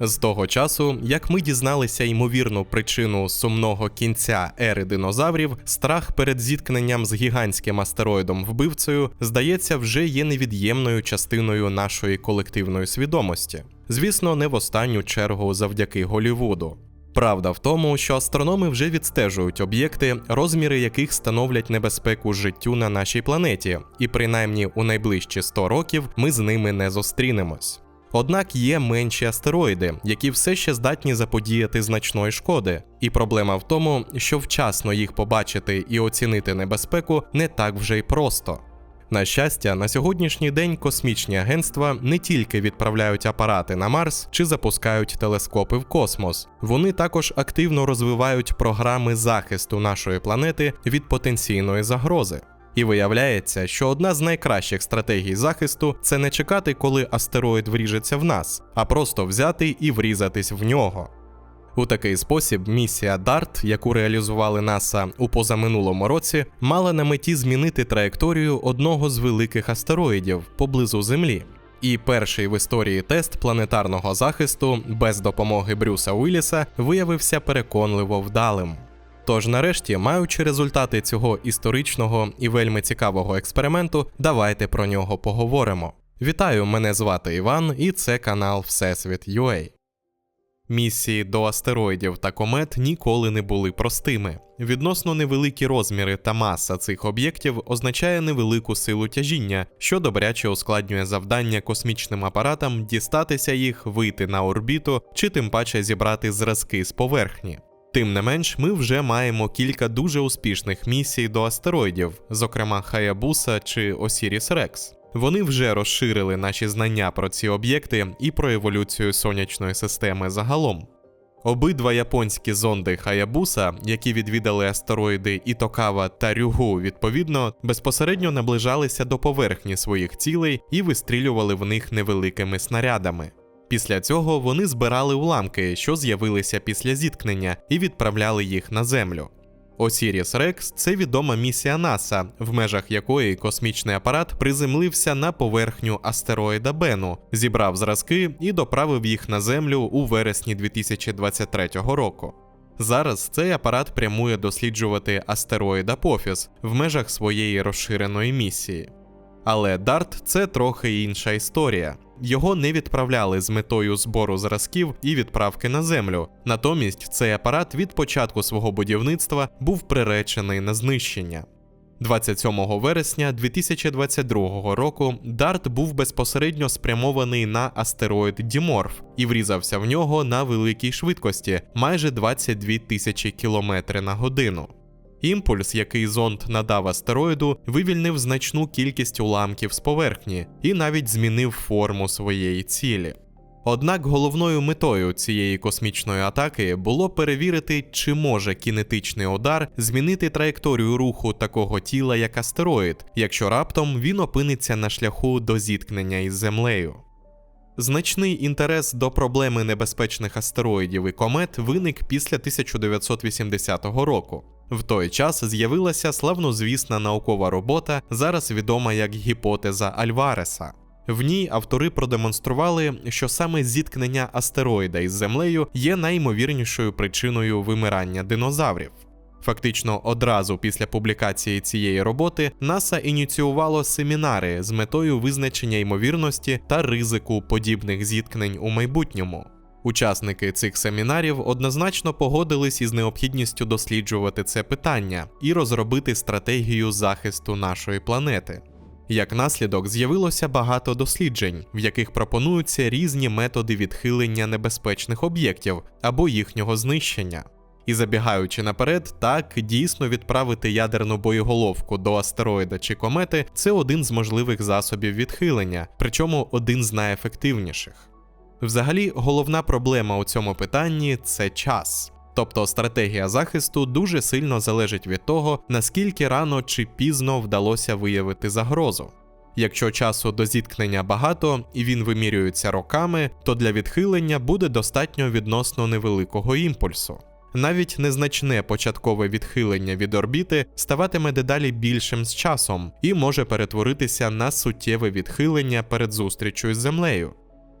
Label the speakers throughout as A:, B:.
A: З того часу, як ми дізналися ймовірну причину сумного кінця ери динозаврів, страх перед зіткненням з гігантським астероїдом вбивцею, здається, вже є невід'ємною частиною нашої колективної свідомості. Звісно, не в останню чергу завдяки Голівуду. Правда в тому, що астрономи вже відстежують об'єкти, розміри яких становлять небезпеку життю на нашій планеті, і принаймні у найближчі 100 років ми з ними не зустрінемось. Однак є менші астероїди, які все ще здатні заподіяти значної шкоди, і проблема в тому, що вчасно їх побачити і оцінити небезпеку не так вже й просто. На щастя, на сьогоднішній день космічні агентства не тільки відправляють апарати на Марс чи запускають телескопи в космос, вони також активно розвивають програми захисту нашої планети від потенційної загрози. І виявляється, що одна з найкращих стратегій захисту це не чекати, коли астероїд вріжеться в нас, а просто взяти і врізатись в нього. У такий спосіб місія DART, яку реалізували НАСА у позаминулому році, мала на меті змінити траєкторію одного з великих астероїдів поблизу Землі. І перший в історії тест планетарного захисту без допомоги Брюса Уілліса виявився переконливо вдалим. Тож, нарешті, маючи результати цього історичного і вельми цікавого експерименту, давайте про нього поговоримо. Вітаю, мене звати Іван, і це канал Всесвіт UA. Місії до астероїдів та комет ніколи не були простими. Відносно невеликі розміри та маса цих об'єктів означає невелику силу тяжіння, що добряче ускладнює завдання космічним апаратам дістатися їх, вийти на орбіту чи тим паче зібрати зразки з поверхні. Тим не менш, ми вже маємо кілька дуже успішних місій до астероїдів, зокрема Хаябуса чи Осіріс Рекс. Вони вже розширили наші знання про ці об'єкти і про еволюцію сонячної системи загалом. Обидва японські зонди Хаябуса, які відвідали астероїди Ітокава та Рюгу, відповідно, безпосередньо наближалися до поверхні своїх цілей і вистрілювали в них невеликими снарядами. Після цього вони збирали уламки, що з'явилися після зіткнення, і відправляли їх на землю. Осіріс Рекс це відома місія НАСА, в межах якої космічний апарат приземлився на поверхню астероїда Бену, зібрав зразки і доправив їх на землю у вересні 2023 року. Зараз цей апарат прямує досліджувати астероїд Апофіс в межах своєї розширеної місії. Але Дарт це трохи інша історія. Його не відправляли з метою збору зразків і відправки на землю. Натомість цей апарат від початку свого будівництва був приречений на знищення. 27 вересня 2022 року Дарт був безпосередньо спрямований на астероїд Діморф і врізався в нього на великій швидкості майже 22 тисячі кілометри на годину. Імпульс, який зонд надав астероїду, вивільнив значну кількість уламків з поверхні і навіть змінив форму своєї цілі. Однак головною метою цієї космічної атаки було перевірити, чи може кінетичний удар змінити траєкторію руху такого тіла, як астероїд, якщо раптом він опиниться на шляху до зіткнення із Землею. Значний інтерес до проблеми небезпечних астероїдів і комет виник після 1980 року. В той час з'явилася славнозвісна наукова робота, зараз відома як гіпотеза Альвареса. В ній автори продемонстрували, що саме зіткнення астероїда із Землею є наймовірнішою причиною вимирання динозаврів. Фактично, одразу після публікації цієї роботи НАСА ініціювало семінари з метою визначення ймовірності та ризику подібних зіткнень у майбутньому. Учасники цих семінарів однозначно погодились із необхідністю досліджувати це питання і розробити стратегію захисту нашої планети. Як наслідок, з'явилося багато досліджень, в яких пропонуються різні методи відхилення небезпечних об'єктів або їхнього знищення. І забігаючи наперед, так дійсно відправити ядерну боєголовку до астероїда чи комети це один з можливих засобів відхилення, причому один з найефективніших. Взагалі, головна проблема у цьому питанні це час. Тобто стратегія захисту дуже сильно залежить від того, наскільки рано чи пізно вдалося виявити загрозу. Якщо часу до зіткнення багато і він вимірюється роками, то для відхилення буде достатньо відносно невеликого імпульсу. Навіть незначне початкове відхилення від орбіти ставатиме дедалі більшим з часом і може перетворитися на суттєве відхилення перед зустрічю з землею.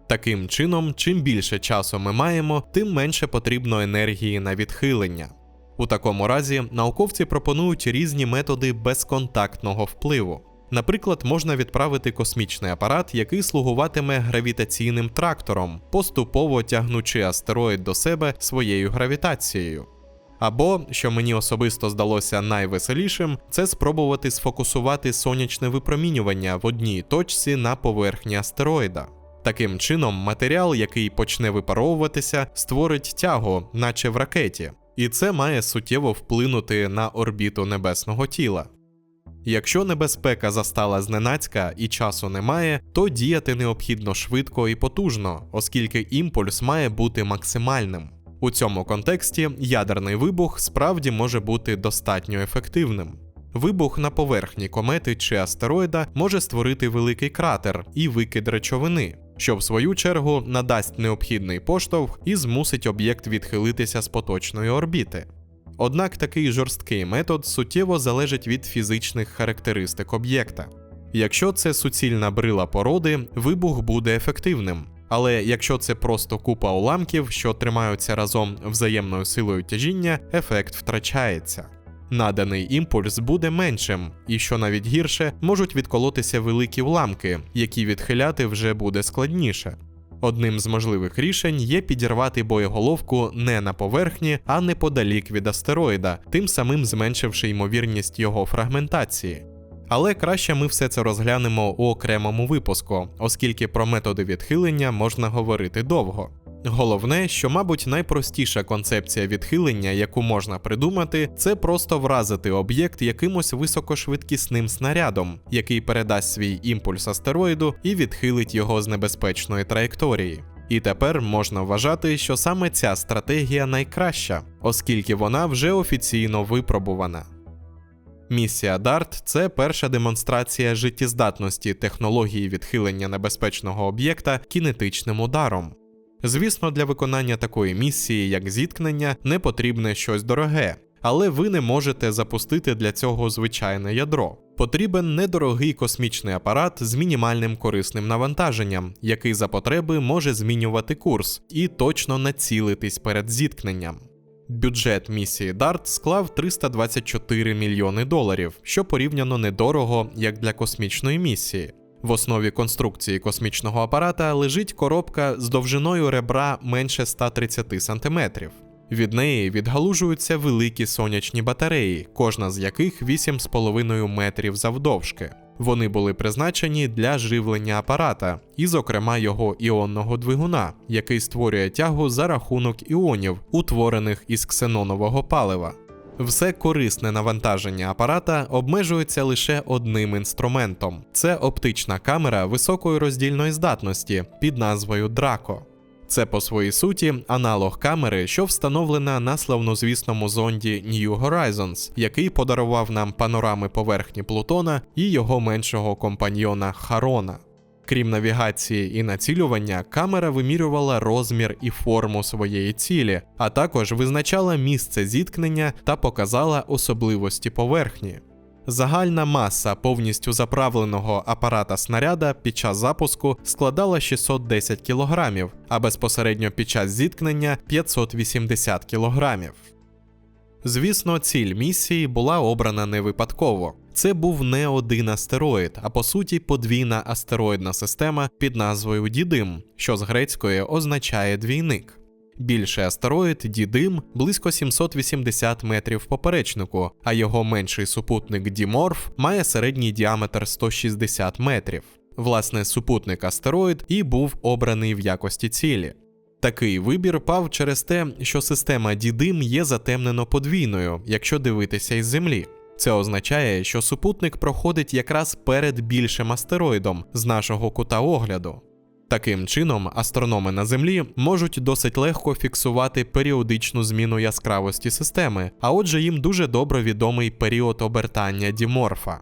A: Таким чином, чим більше часу ми маємо, тим менше потрібно енергії на відхилення. У такому разі науковці пропонують різні методи безконтактного впливу. Наприклад, можна відправити космічний апарат, який слугуватиме гравітаційним трактором, поступово тягнучи астероїд до себе своєю гравітацією. Або, що мені особисто здалося найвеселішим, це спробувати сфокусувати сонячне випромінювання в одній точці на поверхні астероїда. Таким чином, матеріал, який почне випаровуватися, створить тягу, наче в ракеті, і це має суттєво вплинути на орбіту небесного тіла. Якщо небезпека застала зненацька і часу немає, то діяти необхідно швидко і потужно, оскільки імпульс має бути максимальним. У цьому контексті ядерний вибух справді може бути достатньо ефективним. Вибух на поверхні комети чи астероїда може створити великий кратер і викид речовини, що в свою чергу надасть необхідний поштовх і змусить об'єкт відхилитися з поточної орбіти. Однак такий жорсткий метод суттєво залежить від фізичних характеристик об'єкта. Якщо це суцільна брила породи, вибух буде ефективним. Але якщо це просто купа уламків, що тримаються разом взаємною силою тяжіння, ефект втрачається. Наданий імпульс буде меншим, і що навіть гірше, можуть відколотися великі уламки, які відхиляти вже буде складніше. Одним з можливих рішень є підірвати боєголовку не на поверхні, а неподалік від астероїда, тим самим зменшивши ймовірність його фрагментації. Але краще ми все це розглянемо у окремому випуску, оскільки про методи відхилення можна говорити довго. Головне, що, мабуть, найпростіша концепція відхилення, яку можна придумати, це просто вразити об'єкт якимось високошвидкісним снарядом, який передасть свій імпульс астероїду і відхилить його з небезпечної траєкторії. І тепер можна вважати, що саме ця стратегія найкраща, оскільки вона вже офіційно випробувана. Місія DART – це перша демонстрація життєздатності технології відхилення небезпечного об'єкта кінетичним ударом. Звісно, для виконання такої місії, як зіткнення, не потрібне щось дороге, але ви не можете запустити для цього звичайне ядро. Потрібен недорогий космічний апарат з мінімальним корисним навантаженням, який за потреби може змінювати курс і точно націлитись перед зіткненням. Бюджет місії DART склав 324 мільйони доларів, що порівняно недорого як для космічної місії. В основі конструкції космічного апарата лежить коробка з довжиною ребра менше 130 см. Від неї відгалужуються великі сонячні батареї, кожна з яких 8,5 метрів завдовжки. Вони були призначені для живлення апарата, і, зокрема, його іонного двигуна, який створює тягу за рахунок іонів, утворених із ксенонового палива. Все корисне навантаження апарата обмежується лише одним інструментом: це оптична камера високої роздільної здатності під назвою Драко. Це по своїй суті аналог камери, що встановлена на славнозвісному зонді New Horizons, який подарував нам панорами поверхні Плутона і його меншого компаньйона Харона. Крім навігації і націлювання, камера вимірювала розмір і форму своєї цілі, а також визначала місце зіткнення та показала особливості поверхні. Загальна маса повністю заправленого апарата снаряда під час запуску складала 610 кг, а безпосередньо під час зіткнення 580 кг. Звісно, ціль місії була обрана не випадково. Це був не один астероїд, а по суті подвійна астероїдна система під назвою Дідим, що з грецької означає двійник. Більший астероїд Дідим близько 780 метрів поперечнику, а його менший супутник Діморф має середній діаметр 160 метрів. Власне, супутник астероїд і був обраний в якості цілі. Такий вибір пав через те, що система Дідим є затемнено подвійною, якщо дивитися із Землі. Це означає, що супутник проходить якраз перед більшим астероїдом з нашого кута огляду. Таким чином, астрономи на Землі можуть досить легко фіксувати періодичну зміну яскравості системи, а отже, їм дуже добре відомий період обертання Діморфа.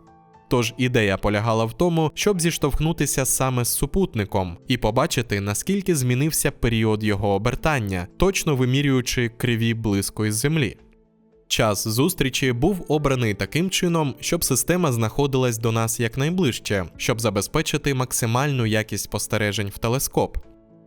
A: Тож ідея полягала в тому, щоб зіштовхнутися саме з супутником і побачити, наскільки змінився період його обертання, точно вимірюючи криві близько із Землі. Час зустрічі був обраний таким чином, щоб система знаходилась до нас якнайближче, щоб забезпечити максимальну якість спостережень в телескоп.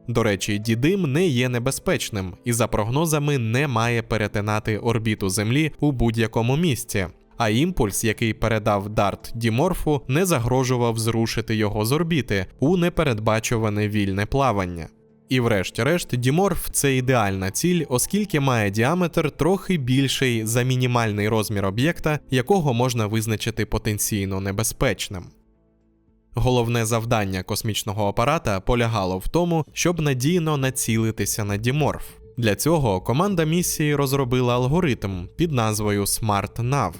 A: До речі, дідим не є небезпечним і за прогнозами не має перетинати орбіту Землі у будь-якому місці. А імпульс, який передав Дарт Діморфу, не загрожував зрушити його з орбіти у непередбачуване вільне плавання. І врешті-решт, Діморф це ідеальна ціль, оскільки має діаметр трохи більший за мінімальний розмір об'єкта, якого можна визначити потенційно небезпечним. Головне завдання космічного апарата полягало в тому, щоб надійно націлитися на Діморф. Для цього команда місії розробила алгоритм під назвою SmartNav.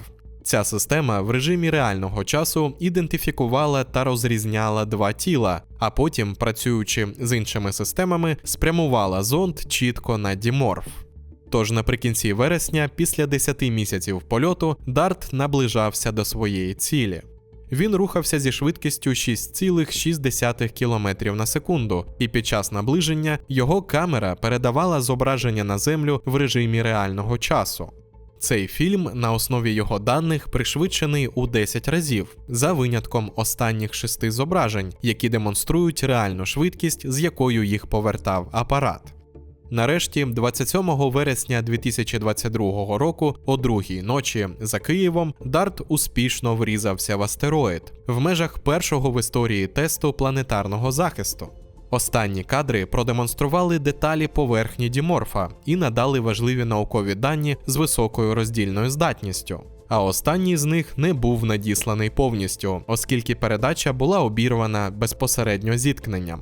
A: Ця система в режимі реального часу ідентифікувала та розрізняла два тіла, а потім, працюючи з іншими системами, спрямувала зонд чітко на Діморф. Тож наприкінці вересня, після 10 місяців польоту, Дарт наближався до своєї цілі. Він рухався зі швидкістю 6,6 км на секунду, і під час наближення його камера передавала зображення на землю в режимі реального часу. Цей фільм на основі його даних пришвидшений у 10 разів, за винятком останніх шести зображень, які демонструють реальну швидкість, з якою їх повертав апарат. Нарешті, 27 вересня 2022 року, о другій ночі за Києвом, Дарт успішно врізався в астероїд в межах першого в історії тесту планетарного захисту. Останні кадри продемонстрували деталі поверхні Діморфа і надали важливі наукові дані з високою роздільною здатністю. А останній з них не був надісланий повністю, оскільки передача була обірвана безпосередньо зіткненням.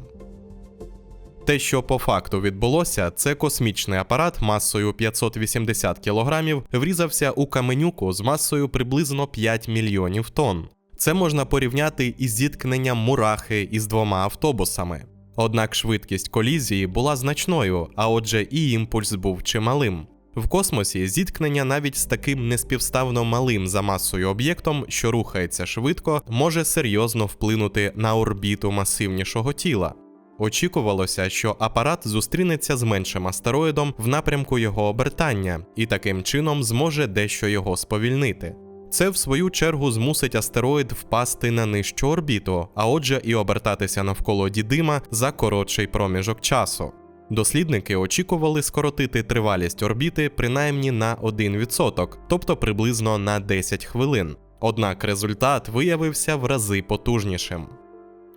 A: Те, що по факту відбулося, це космічний апарат масою 580 кг врізався у каменюку з масою приблизно 5 мільйонів тонн. Це можна порівняти із зіткненням мурахи із двома автобусами. Однак швидкість колізії була значною, а отже, і імпульс був чималим. В космосі зіткнення навіть з таким неспівставно малим за масою об'єктом, що рухається швидко, може серйозно вплинути на орбіту масивнішого тіла. Очікувалося, що апарат зустрінеться з меншим астероїдом в напрямку його обертання і таким чином зможе дещо його сповільнити. Це, в свою чергу, змусить астероїд впасти на нижчу орбіту, а отже, і обертатися навколо дідима за коротший проміжок часу. Дослідники очікували скоротити тривалість орбіти принаймні на 1%, тобто приблизно на 10 хвилин. Однак результат виявився в рази потужнішим.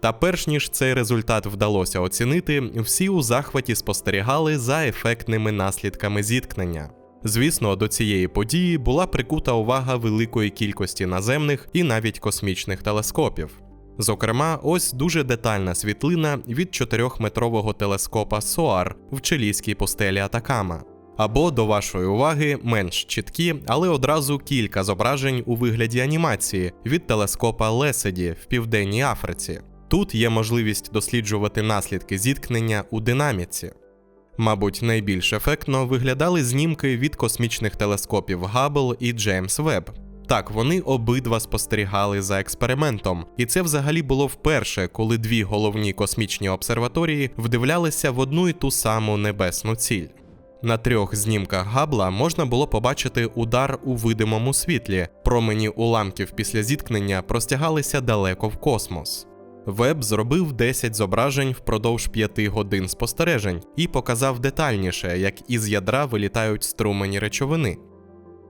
A: Та перш ніж цей результат вдалося оцінити, всі у захваті спостерігали за ефектними наслідками зіткнення. Звісно, до цієї події була прикута увага великої кількості наземних і навіть космічних телескопів. Зокрема, ось дуже детальна світлина від 4-метрового телескопа SOAR в чилійській пустелі Атакама. Або до вашої уваги менш чіткі, але одразу кілька зображень у вигляді анімації від телескопа Леседі в Південній Африці. Тут є можливість досліджувати наслідки зіткнення у динаміці. Мабуть, найбільш ефектно виглядали знімки від космічних телескопів Габл і Джеймс Веб. Так, вони обидва спостерігали за експериментом, і це взагалі було вперше, коли дві головні космічні обсерваторії вдивлялися в одну і ту саму небесну ціль. На трьох знімках Габла можна було побачити удар у видимому світлі, промені уламків після зіткнення простягалися далеко в космос. Веб зробив 10 зображень впродовж 5 годин спостережень і показав детальніше, як із ядра вилітають струмені речовини.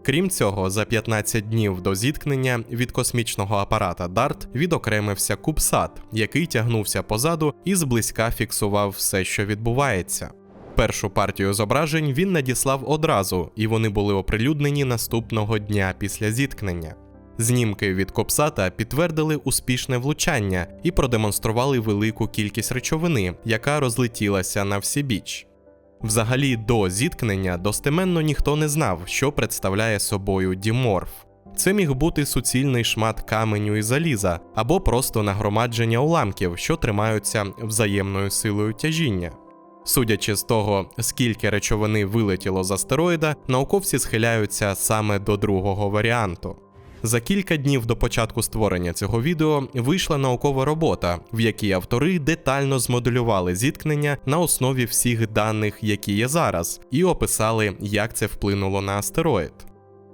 A: Крім цього, за 15 днів до зіткнення від космічного апарата DART відокремився Кубсат, який тягнувся позаду і зблизька фіксував все, що відбувається. Першу партію зображень він надіслав одразу, і вони були оприлюднені наступного дня після зіткнення. Знімки від Копсата підтвердили успішне влучання і продемонстрували велику кількість речовини, яка розлетілася на всі біч. Взагалі, до зіткнення достеменно ніхто не знав, що представляє собою діморф. Це міг бути суцільний шмат каменю і заліза, або просто нагромадження уламків, що тримаються взаємною силою тяжіння. Судячи з того, скільки речовини вилетіло з астероїда, науковці схиляються саме до другого варіанту. За кілька днів до початку створення цього відео вийшла наукова робота, в якій автори детально змоделювали зіткнення на основі всіх даних, які є зараз, і описали, як це вплинуло на астероїд.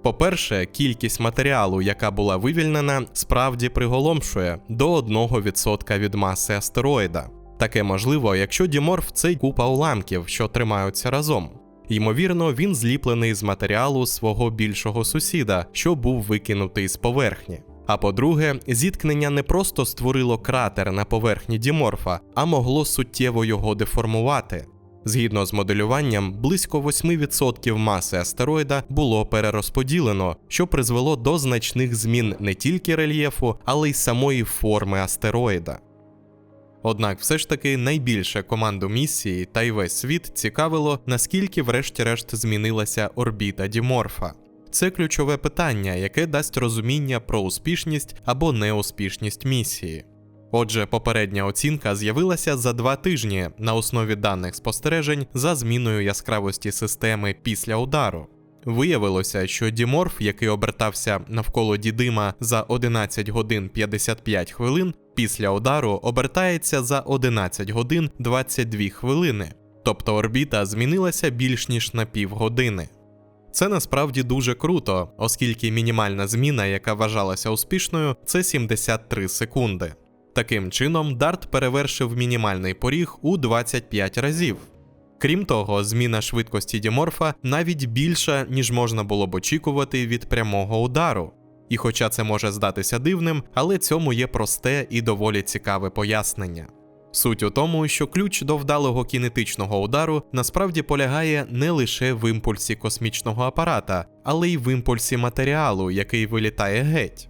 A: По-перше, кількість матеріалу, яка була вивільнена, справді приголомшує до 1% від маси астероїда. Таке можливо, якщо Діморф це купа уламків, що тримаються разом. Ймовірно, він зліплений з матеріалу свого більшого сусіда, що був викинутий з поверхні. А по-друге, зіткнення не просто створило кратер на поверхні Діморфа, а могло суттєво його деформувати. Згідно з моделюванням, близько 8% маси астероїда було перерозподілено, що призвело до значних змін не тільки рельєфу, але й самої форми астероїда. Однак, все ж таки, найбільше команду місії та й весь світ цікавило, наскільки, врешті-решт, змінилася орбіта Діморфа. Це ключове питання, яке дасть розуміння про успішність або неуспішність місії. Отже, попередня оцінка з'явилася за два тижні на основі даних спостережень за зміною яскравості системи після удару. Виявилося, що Діморф, який обертався навколо Дідима за 11 годин 55 хвилин, після удару обертається за 11 годин 22 хвилини, тобто орбіта змінилася більш ніж на півгодини. Це насправді дуже круто, оскільки мінімальна зміна, яка вважалася успішною, це 73 секунди. Таким чином, Дарт перевершив мінімальний поріг у 25 разів. Крім того, зміна швидкості Діморфа навіть більша, ніж можна було б очікувати від прямого удару. І хоча це може здатися дивним, але цьому є просте і доволі цікаве пояснення. Суть у тому, що ключ до вдалого кінетичного удару насправді полягає не лише в імпульсі космічного апарата, але й в імпульсі матеріалу, який вилітає геть.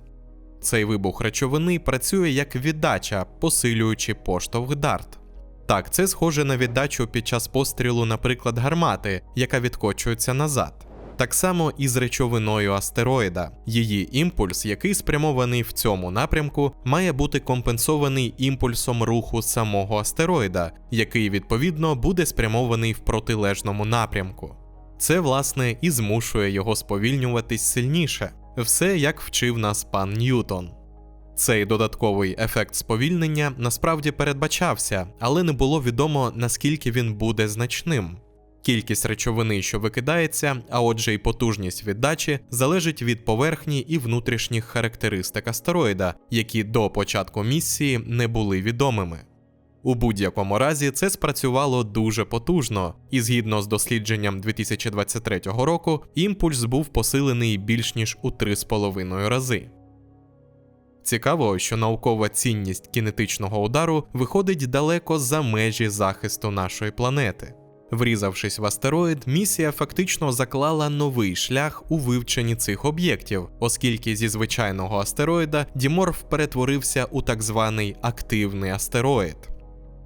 A: Цей вибух речовини працює як віддача, посилюючи поштовх дарт. Так, це схоже на віддачу під час пострілу, наприклад, гармати, яка відкочується назад. Так само і з речовиною астероїда. Її імпульс, який спрямований в цьому напрямку, має бути компенсований імпульсом руху самого астероїда, який відповідно буде спрямований в протилежному напрямку. Це, власне, і змушує його сповільнюватись сильніше. Все як вчив нас пан Ньютон. Цей додатковий ефект сповільнення насправді передбачався, але не було відомо наскільки він буде значним. Кількість речовини, що викидається, а отже й потужність віддачі, залежить від поверхні і внутрішніх характеристик астероїда, які до початку місії не були відомими. У будь-якому разі це спрацювало дуже потужно, і згідно з дослідженням 2023 року, імпульс був посилений більш ніж у 3,5 рази. Цікаво, що наукова цінність кінетичного удару виходить далеко за межі захисту нашої планети. Врізавшись в астероїд, місія фактично заклала новий шлях у вивченні цих об'єктів, оскільки зі звичайного астероїда Діморф перетворився у так званий активний астероїд.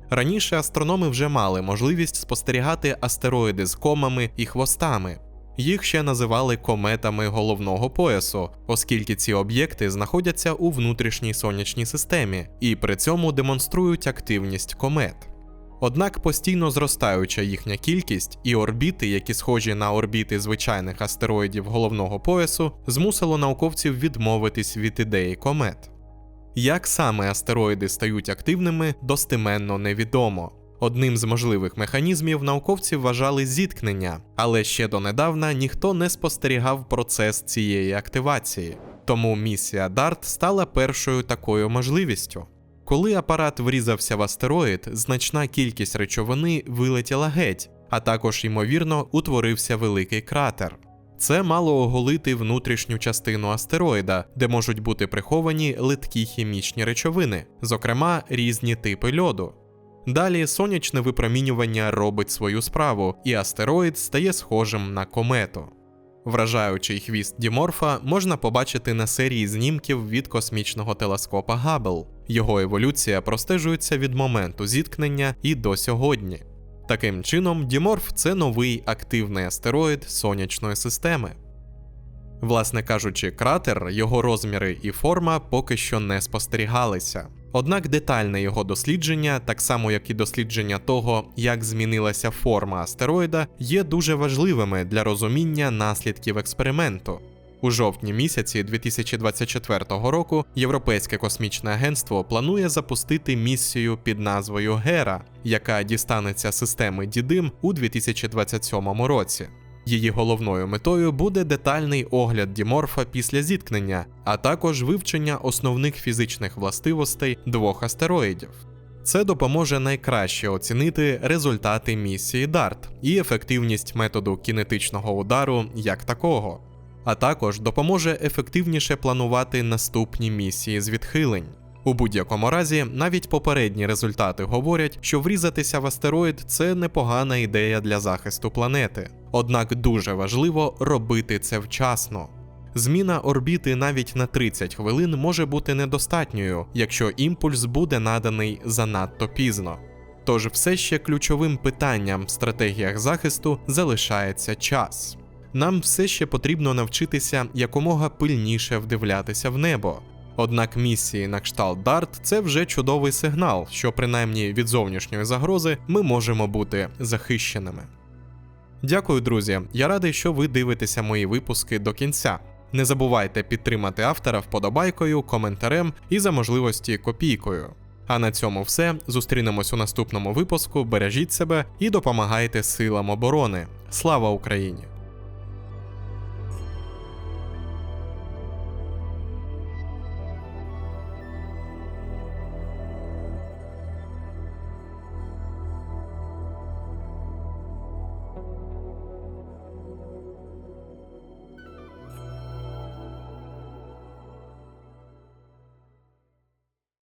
A: Раніше астрономи вже мали можливість спостерігати астероїди з комами і хвостами. Їх ще називали кометами головного поясу, оскільки ці об'єкти знаходяться у внутрішній сонячній системі і при цьому демонструють активність комет. Однак постійно зростаюча їхня кількість і орбіти, які схожі на орбіти звичайних астероїдів головного поясу, змусило науковців відмовитись від ідеї комет. Як саме астероїди стають активними, достеменно невідомо. Одним з можливих механізмів науковці вважали зіткнення, але ще донедавна ніхто не спостерігав процес цієї активації. Тому місія DART стала першою такою можливістю. Коли апарат врізався в астероїд, значна кількість речовини вилетіла геть, а також, ймовірно, утворився великий кратер. Це мало оголити внутрішню частину астероїда, де можуть бути приховані литкі хімічні речовини, зокрема різні типи льоду. Далі сонячне випромінювання робить свою справу, і астероїд стає схожим на комету. Вражаючий хвіст Діморфа можна побачити на серії знімків від космічного телескопа Габл. Його еволюція простежується від моменту зіткнення і до сьогодні. Таким чином, Діморф це новий активний астероїд сонячної системи. Власне кажучи, кратер, його розміри і форма поки що не спостерігалися. Однак детальне його дослідження, так само як і дослідження того, як змінилася форма астероїда, є дуже важливими для розуміння наслідків експерименту. У жовтні місяці 2024 року Європейське космічне агентство планує запустити місію під назвою Гера, яка дістанеться системи Дідим у 2027 році. Її головною метою буде детальний огляд Діморфа після зіткнення, а також вивчення основних фізичних властивостей двох астероїдів. Це допоможе найкраще оцінити результати місії DART і ефективність методу кінетичного удару як такого, а також допоможе ефективніше планувати наступні місії з відхилень. У будь-якому разі, навіть попередні результати говорять, що врізатися в астероїд це непогана ідея для захисту планети. Однак дуже важливо робити це вчасно. Зміна орбіти навіть на 30 хвилин може бути недостатньою, якщо імпульс буде наданий занадто пізно. Тож все ще ключовим питанням в стратегіях захисту залишається час. Нам все ще потрібно навчитися якомога пильніше вдивлятися в небо. Однак місії на кшталт Дарт це вже чудовий сигнал, що принаймні від зовнішньої загрози ми можемо бути захищеними. Дякую, друзі. Я радий, що ви дивитеся мої випуски до кінця. Не забувайте підтримати автора вподобайкою, коментарем і за можливості копійкою. А на цьому все. Зустрінемось у наступному випуску. Бережіть себе і допомагайте силам оборони. Слава Україні!